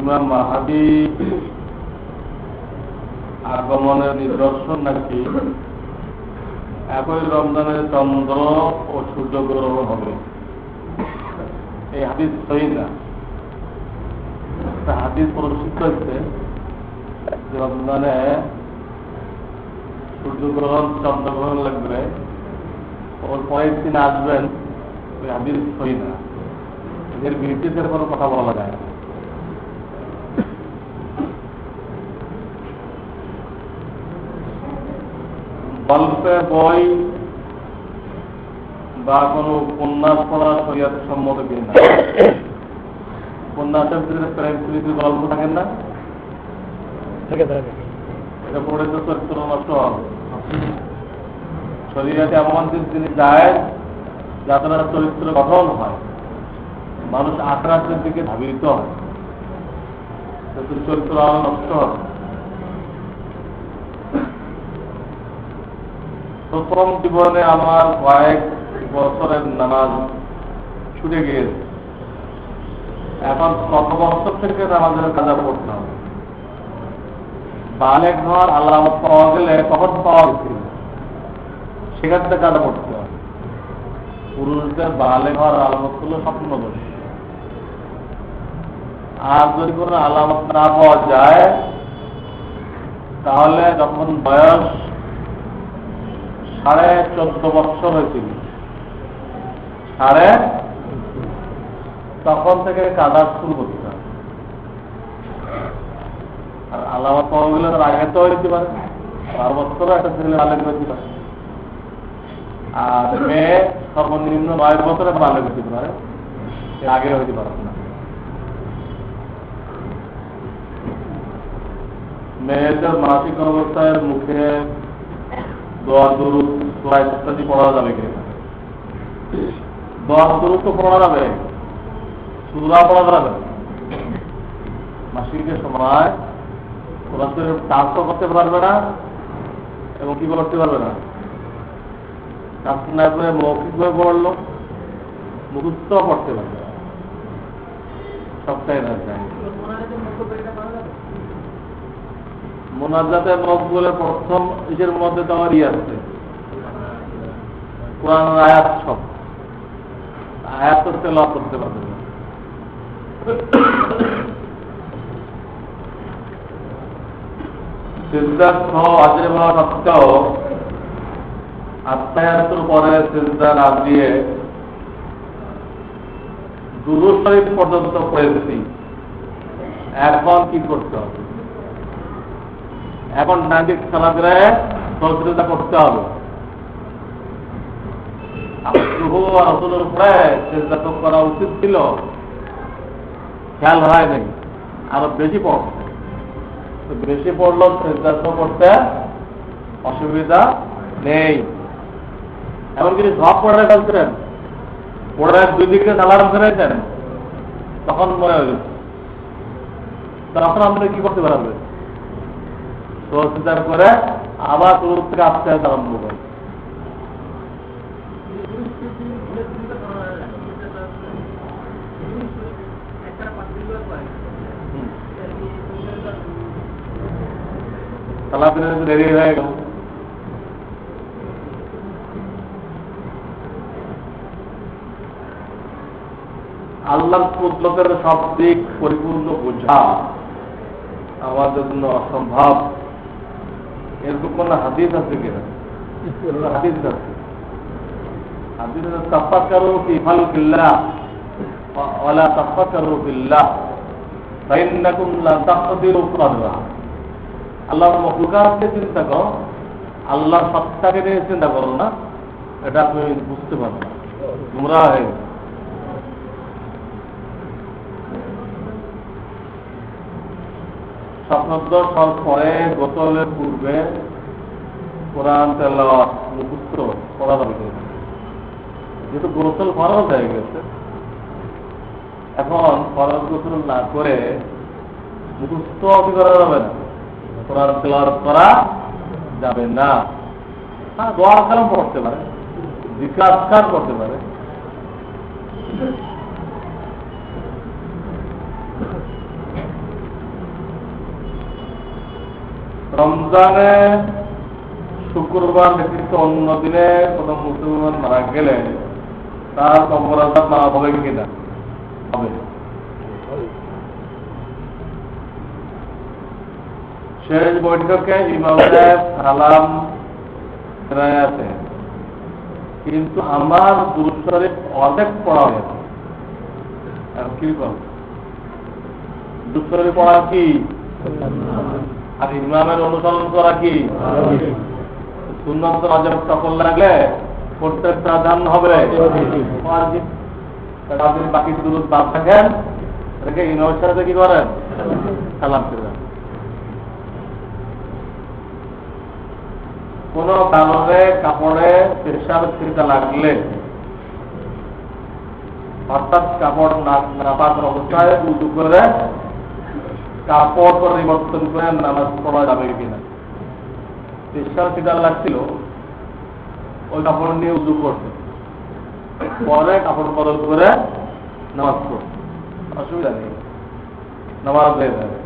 ইমাম মাহাদি আগমনের নিদর্শন নাকি? একই রমজানের চন্দ্র ও সূর্যগ্রহণ হবে। এই হাদিস সহি না? একটা হাদিস প্রদর্শিত হচ্ছে যে রমজানে সূর্যগ্রহণ চন্দ্রগ্রহণ লাগবে। ওর পরের দিন আসবেন। ওই হাদিস সহি না। এর ভিত্তিতে কোনো কথা বলা যায় না। গল্পের বই বা কোনো উপন্যাস পড়া শরীয়ত সম্মত কিনা? উপন্যাসের ভিতরে প্রেম প্রীতির গল্প থাকেন না? থাকে থাকে। এটা পড়ে তো চরিত্র নষ্ট হবে। শরীয়তে এমন জিনিস যায় যাতে না চরিত্র গঠন হয়। মানুষ আক্রান্তের দিকে ধাবিত হয়। চরিত্র আরও নষ্ট হয় প্রথম জীবনে আমার কয়েক বছরের নামাজ ছুটে গিয়েছে। এখন কত বছর থেকে নামাজের কাজা পড়তাম? বালেক ঘর আলামত পাওয়া গেলে কখন পাওয়া গেছিল? সেখান থেকে কাজা পড়তে হয়। পুরুষদের বালে ঘর আলামতগুলো স্বপ্ন দোষ। আর যদি কোনো আলামত না পাওয়া যায়, তাহলে যখন বয়স সাড়ে চোদ্দ বছর হয়েছিল। সাড়ে তখন থেকে কাদা শুরু করতে হবে আর আলামত পাওয়া গেলে তার আগে তো হইতে পারে। বারো বছরও একটা ছেলে বালেক হইতে পারে। আর মেয়ে সর্বনিম্ন বছরে বালেক হইতে পারে। আগে হইতে পারে না। মেয়েদের মানসিক অবস্থায় মুখে দোয়া যাবে তো পড়া যাবে। পড়া যাবে। সময় ওরা তো করতে পারবে না এবং কি করতে পারবে না। কাজ না করে মৌখিকভাবে পড়ল মুখস্থ পড়তে পারবে সবটাই যায় মোনাজাতের মকবুলের প্রথম ইসের মধ্যে তো আমার ই আছে। কোরআন আয়াত সব। আয়াত করতে লাভ করতে পারবে সিজদার সহ হাজির হওয়া সত্ত্বেও আত্মায়াতের পরে সিজদা না দিয়ে দুরু শরীফ পর্যন্ত পড়েছি। এখন কি করতে হবে? এখন নাগরিক খেলাধুলায় সহযোগিতা করতে হবে। রসুলের চেষ্টা করা উচিত ছিল। খেয়াল হয় নাই, আরও বেশি পড়ছে। বেশি পড়ল চেষ্টা করতে অসুবিধা নেই। এমনকি সব পড়ে ফেলছিলেন। পড়ে দুই দিকে সালাম ফেলেছেন তখন মনে হয়ে গেছে তখন আমাদের কি করতে পারবে সহযোগিতার করে আবার শুরু থেকে আস্তে আস্তে আরম্ভ করে। আল্লাহ কুদরতের সব দিক পরিপূর্ণ বোঝা আমাদের জন্য অসম্ভব। এরকম কোন হাদিস আছে কিনা? হাদিস আছে। হাদিস আছে, তাফাক্কারু ফি খালকিল্লাহ ওয়ালা তাফাক্কারু ফিল্লাহ ফাইন্নাকুম লা তাকদিরু কদরা আল্লাহর মখলুকাতকে চিন্তা করো। আল্লাহর সত্তাকে নিয়ে চিন্তা করো না, এটা আপনি বুঝতে পারবেন তোমরা হয়ে সব পরে গোসলের পূর্বে কোরআন তেলাওয়াত মুখস্থ পড়া যাবে? যেহেতু গোসল ফরজ হয়ে গেছে, এখন ফরজ গোসল না করে মুখস্থ কি করা যাবে না। কোরআন তেলাওয়াত করা যাবে না। হ্যাঁ দোয়া কালাম পড়তে পারে বিকাশ করতে পারে। রমজানে শুক্রবার ব্যতীত অন্য দিনে কোনো মুসলমান মারা গেলে তার আজাব মারা হবে কিনা হবে। শেষ বৈঠকে ইমাম সাহেব সালাম আছে কিন্তু আমার দুরুশ্বরে অনেক পড়া হয়েছে। আর কি কর দুরুশ্বরে পড়া কি? আর ইমামের অনুসরণ করা কি? রাজব সকল লাগলে প্রত্যেকটা দান হবে। আপনি বাকি দুরুদ বাদ থাকেন। এটাকে ইমামের সাথে কি করেন? সালাম কোন কারণে কাপড়ে প্রেশার ছিটা লাগলে, অর্থাৎ কাপড় নাপাক অবস্থায় উঁচু করে কাপড় পরিবর্তন করে নামাজ পড়া যাবে কিনা প্রেশার ছিটা লাগছিল, ওই কাপড় নিয়ে উঁচু করছে পরে কাপড় বদল করে নামাজ পড়ছে অসুবিধা নেই। নামাজ হয়ে যাবে।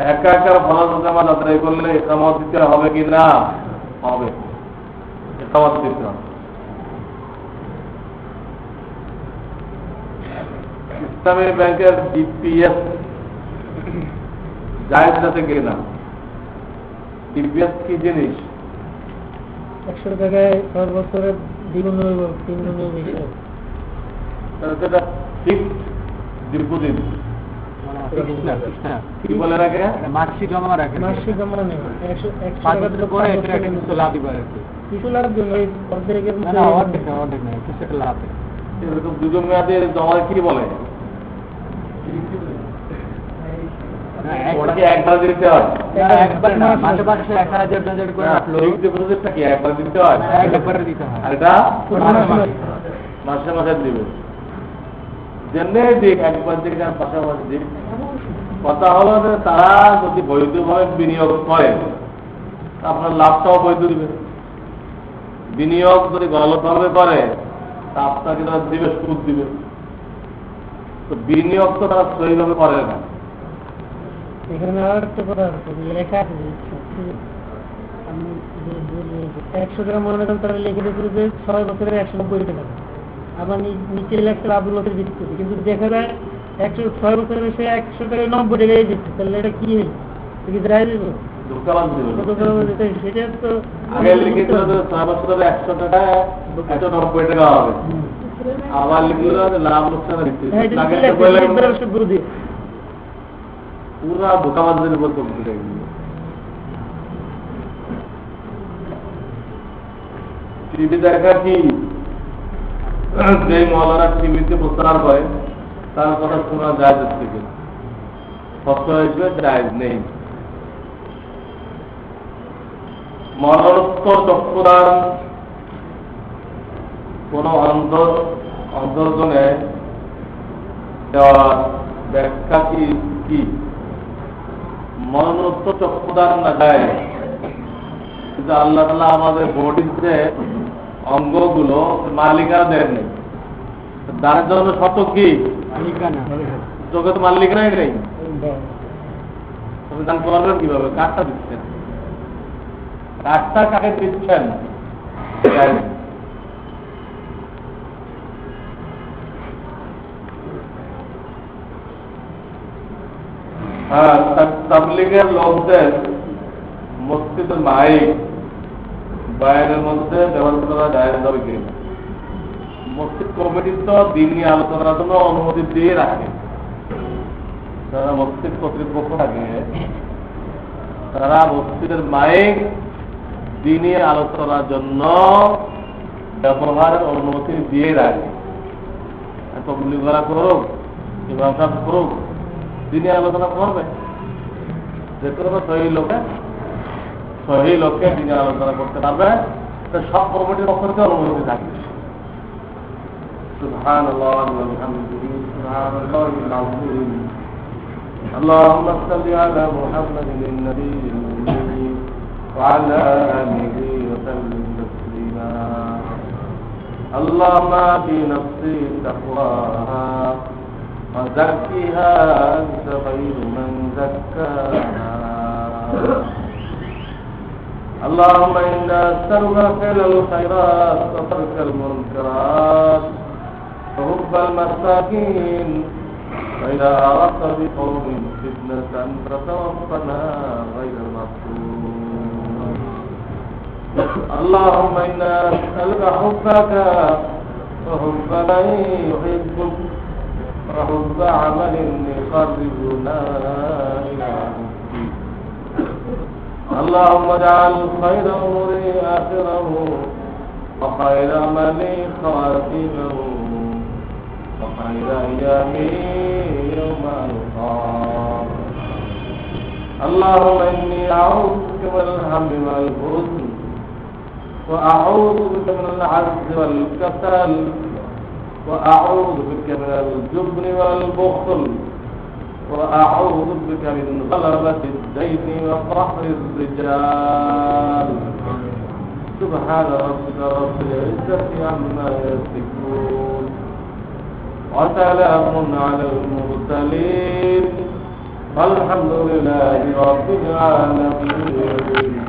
একা একা ফলাদ জামাত আদায় করলে একামত দিতে হবে কি না? হবে। একামত দিতে হবে। ইসলামী ব্যাংকের ডিপিএস জায়জ যাতে কিনা? ডিপিএস কি জিনিস? একশো টাকায় পাঁচ বছরে দ্বিগুণ হইব তিন গুণ হইব তাহলে সেটা ফিক্সড ডিপোজিট কি বলে রাখে মার্কশিট জমা রাখে। মাসিক জমা নেই। একশো একশো বছরের কিছু মতো। লাভ দিবে আর কি। কিছু লাভ দিন ওই না অর্ধেক না অর্ধেক না কিছু একটা লাভ এরকম দুজন মেয়াদে জমা কি বলে? না, কথা হলো যে তারা যদি বৈধভাবে বিনিয়োগ করে আপনার লাভটাও বৈধ দিবে বিনিয়োগ যদি গলতভাবে করে তা আপনাকে দিবে সুদ দিবে তো বিনিয়োগ তো তারা সহিভাবে করে না। এখানে আর একটা কথা আছে লেখা আছে আমি একশো টাকা মনে করেন তারা লিখে দিয়েছিল যে ছয় বছরের একশো নব্বই টাকা। আবার নিচে আবুল কিন্তু দেখা যায় একশো ছয় বছরের সে একশো টাকায় নব্বই টাকায় দিচ্ছে। তাহলে এটা কি কি দ্রায় দিব? সেটা তো আগে লিখেছিল ছয় বছরের একশো টাকা একশো নব্বই টাকা হবে। যে লাভ লোকসান। পুরা ধোকাবাজদের উপর চলতে টিভি দেখা কি যে মহলারা টিভিতে প্রচার করে তার কথা শোনা যায় যাচ্ছে কি সত্য হিসেবে যায় নেই মরণোত্তর চক্ষুদান কোন অন্তর অন্তর্জনে দেওয়ার ব্যাখ্যা কি কি? মরণোত্তর চক্ষুদান না যায়। কিন্তু আল্লাহ তালা আমাদের বডির যে অঙ্গগুলো মালিকানা দেননি। দানের জন্য শত কি। চোখে তো মালিকানাই নেই। দান করবেন কীভাবে? কাঠটা দিচ্ছেন। কাঠটা কাকে দিচ্ছেন? হ্যাঁ তাবলিগের লোকদের মসজিদ মাইক বাইরের মধ্যে ব্যবহার করা যায় যাবে কিনা মসজিদ কমিটি তো দিনই আলোচনার জন্য অনুমতি দিয়ে রাখে। যারা মসজিদ কর্তৃপক্ষ থাকে, তারা মসজিদের মাইক দিনে আলোচনার জন্য ব্যবহারের অনুমতি দিয়ে রাখে। করা করুক, ইমাম সাহেব করুক দিনে আলোচনা করবে যে কোনো সহি লোকে সহি লোককে দিনে আলোচনা করতে পারবে তো সব কমিটির পক্ষ থেকে অনুমতি থাকবে سبحان الله وبحمده سبحان الله العظيم اللهم صل على محمد النبي الأمي وعلى آله وسلم تسليما اللهم آت نفسي تقواها وزكها أنت خير من زكاها اللهم إنا نسألك فعل الخيرات وترك المنكرات. وحب المساكين. فإذا أردت بقوم فتنة فتوفنا غير مفتون. اللهم إنا نسألك حبك. وحب من يحبك. وحب عمل يقربنا إلى اللهم اجعل خير أموري آخره وخير عملي خواتمه وخير أيامي يوم ألقاك اللهم إني أعوذ بك من الهم والحزن وأعوذ بك من العجز والكسل وأعوذ بك من الجبن والبخل وأعوذ بك من غلبة الدين وقهر الرجال. سبحان ربك رب العزة عما يصفون وسلام على المرسلين والحمد لله رب العالمين.